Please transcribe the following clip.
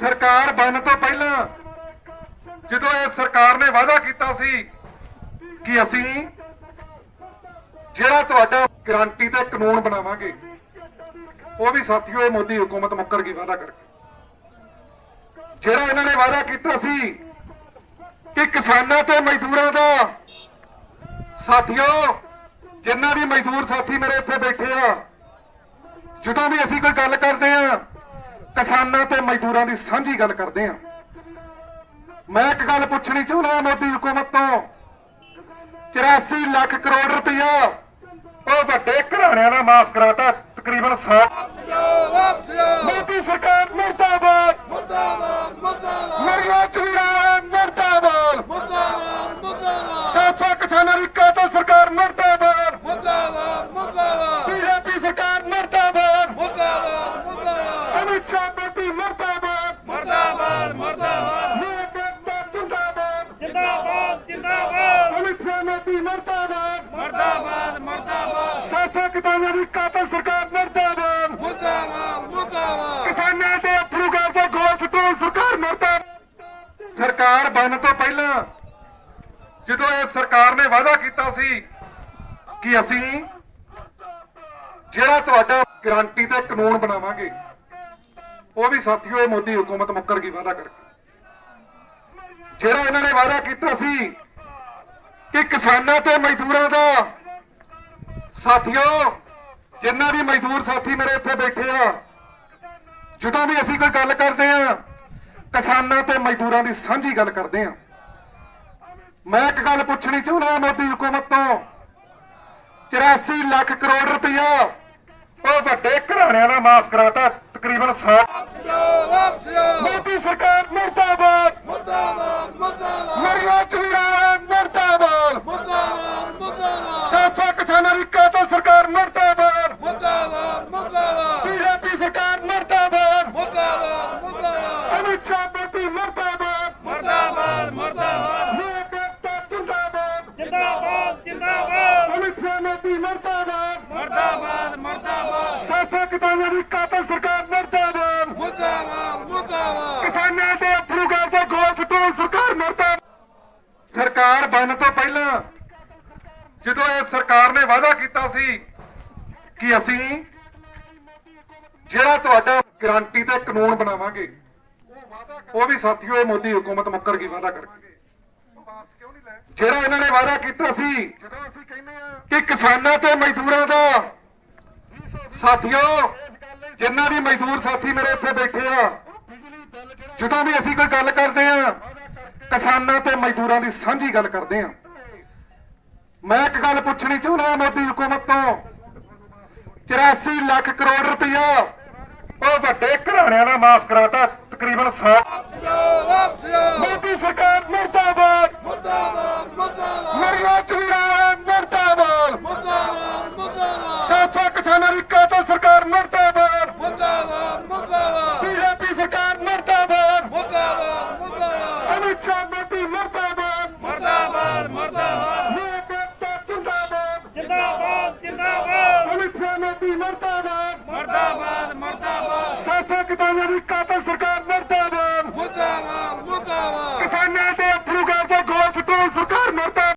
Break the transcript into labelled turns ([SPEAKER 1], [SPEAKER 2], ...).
[SPEAKER 1] ਸਰਕਾਰ ਬਣਨ ਤੋਂ ਪਹਿਲਾਂ ਜਦੋਂ ਇਹ ਸਰਕਾਰ ਨੇ ਵਾਅਦਾ ਕੀਤਾ ਸੀ ਕਿ ਅਸੀਂ ਜਿਹੜਾ ਤੁਹਾਡਾ ਗਰੰਟੀ ਤੇ ਕਾਨੂੰਨ ਬਣਾਵਾਂਗੇ, ਉਹ ਵੀ ਸਾਥੀਓ ਇਹ ਮੋਦੀ ਹਕੂਮਤ ਮੁੱਕਰ ਗਈ ਵਾਅਦਾ ਕਰਕੇ। ਜਿਹੜਾ ਇਹਨਾਂ ਨੇ ਵਾਅਦਾ ਕੀਤਾ ਸੀ ਕਿ ਕਿਸਾਨਾਂ ਤੇ ਮਜ਼ਦੂਰਾਂ ਦਾ ਸਾਥੀਓ, ਜਿੰਨਾ ਵੀ ਮਜ਼ਦੂਰ ਸਾਥੀ ਮੇਰੇ ਇੱਥੇ ਬੈਠੇ ਆ, ਜਦੋਂ ਵੀ ਅਸੀਂ ਕੋਈ ਗੱਲ ਕਰਦੇ ਆ ਕਿਸਾਨਾਂ ਤੇ ਮਜ਼ਦੂਰਾਂ ਦੀ ਸਾਂਝੀ ਗੱਲ ਕਰਦੇ ਆ ਮੈਂ ਇੱਕ ਗੱਲ ਪੁੱਛਣੀ ਚਾਹੁੰਦਾ ਮੋਦੀ ਹਕੂਮਤ ਤੋਂ। 84 ਲੱਖ ਕਰੋੜ ਰੁਪਇਆ ਉਹ ਵੱਡੇ ਘਰਾਣਿਆਂ ਦਾ ਮਾਫ ਕਰਾਤਾ ਤਕਰੀਬਨ 100 ਮੋਦੀ ਸਰਕਾਰ ਮਰਦਾਬਾਦ। ਮਰਿਆ ਚਵੀਰਾ ਮਰਦਾਬਾਦ। ਸਾਥਾ ਕਿਸਾਨਾਂ ਦੀ ਕਾਤਲ ਸਰਕਾਰ ਮਰਦਾਬਾਦ। ਜਿੰਦਾਬਾਦ ਅਮਿਤ ਸ਼ਾਹ ਮੋਦੀ ਮਰਦਾਬਾਦ। ਸਾਥਾ ਕਿਸਾਨਾਂ ਦੀ ਕਾਤਲ ਸਰਕਾਰ ਮਰਦਾਬਾਦ। ਕਿਸਾਨਾਂ ਦੇ ਅਥਰੂ ਗੈਸ ਦੇ ਗੋਲ ਸੁੱਟੋ ਸਰਕਾਰ ਮਰਦਾਬਾਦ। ਸਰਕਾਰ ਬਣਨ ਤੋਂ ਪਹਿਲਾਂ ਜਦੋਂ ਇਹ ਸਰਕਾਰ ਨੇ ਵਾਅਦਾ ਕੀਤਾ ਸੀ ਕਿ ਅਸੀਂ ਜਿਹੜਾ ਤੁਹਾਡਾ ਗਰੰਟੀ ਤੇ ਕਾਨੂੰਨ ਬਣਾਵਾਂਗੇ ਉਹ ਵੀ ਸਾਥੀਓ ਇਹ ਮੋਦੀ ਹਕੂਮਤ ਮੁੱਕਰ ਗਈ ਵਾਅਦਾ ਕਰਕੇ। ਜਿਹੜਾ ਇਹਨਾਂ ਨੇ ਵਾਅਦਾ ਕੀਤਾ ਸੀ ਕਿ ਕਿਸਾਨਾਂ ਤੇ ਮਜ਼ਦੂਰਾਂ ਦਾ। ਸਾਥੀਓ ਜਿਨ੍ਹਾਂ ਦੀ ਮਜ਼ਦੂਰ ਸਾਥੀ ਮੇਰੇ ਇੱਥੇ ਬੈਠੇ ਆ ਜਦੋਂ ਵੀ ਅਸੀਂ ਕੋਈ ਗੱਲ ਕਰਦੇ ਆ ਕਿਸਾਨਾਂ ਤੇ ਮਜ਼ਦੂਰਾਂ ਦੀ ਸਾਂਝੀ ਗੱਲ ਕਰਦੇ ਆ। ਮੈਂ ਇੱਕ ਗੱਲ ਪੁੱਛਣੀ ਚਾਹੁੰਦਾ ਮੋਦੀ ਹਕੂਮਤ ਤੋਂ। 84 ਲੱਖ ਕਰੋੜ ਰੁਪਇਆ ਉਹ ਵੱਡੇ ਘਰਾਣਿਆਂ ਦਾ ਮਾਫ ਕਰਾਤਾ ਤਕਰੀਬਨ 100 ਮੋਦੀ ਸਰਕਾਰ ਮਰਦਾਬਾਦ। ਸਰਕਾਰ ਮਰਦਾਬਾਦ। ਕਿਸਾਨਾਂ ਦੇ ਅਥਰੂ ਗੈਸ ਦੇ ਗੋਲ ਸੁੱਟੋ ਸਰਕਾਰ ਮਰਦਾਬਾਦ। ਸਰਕਾਰ ਬਣਨ ਤੋਂ ਪਹਿਲਾਂ ਜਦੋਂ ਇਹ ਸਰਕਾਰ ਨੇ ਵਾਅਦਾ ਕੀਤਾ ਸੀ ਕਿ ਅਸੀਂ ਜਿਹੜਾ ਤੁਹਾਡਾ ਗਰੰਟੀ ਤੇ ਕਾਨੂੰਨ ਬਣਾਵਾਂਗੇ ਉਹ ਵੀ ਸਾਥੀਓ ਇਹ ਮੋਦੀ ਹਕੂਮਤ ਮੁੱਕਰ ਗਈ ਵਾਅਦਾ ਕਰਕੇ। ਜਿਹੜਾ ਇਹਨਾਂ ਨੇ ਵਾਅਦਾ ਕੀਤਾ ਸੀ ਕਿ ਕਿਸਾਨਾਂ ਤੇ ਮਜ਼ਦੂਰਾਂ ਦਾ ਸਾਥੀਓ ਜਿਨ੍ਹਾਂ ਦੀ ਮਜ਼ਦੂਰ ਸਾਥੀ ਮੇਰੇ ਇੱਥੇ ਬੈਠੇ ਆ ਜਦੋਂ ਵੀ ਅਸੀਂ ਕੋਈ ਗੱਲ ਕਰਦੇ ਆ ਕਿਸਾਨਾਂ ਤੇ ਮਜ਼ਦੂਰਾਂ ਦੀ ਸਾਂਝੀ ਗੱਲ ਕਰਦੇ ਆ। ਮੈਂ ਇੱਕ ਗੱਲ ਪੁੱਛਣੀ ਚਾਹੁੰਦਾ ਮੋਦੀ ਹਕੂਮਤ ਤੋਂ। 84 ਲੱਖ ਕਰੋੜ ਰੁਪਇਆ ਉਹ ਵੱਡੇ ਘਰਾਣਿਆਂ ਦਾ ਮਾਫ ਕਰਾਤਾ ਤਕਰੀਬਨ 100 ਮੋਦੀ ਸਰਕਾਰ ਮਰਦਾਬਾਦ ਕਾਤਲ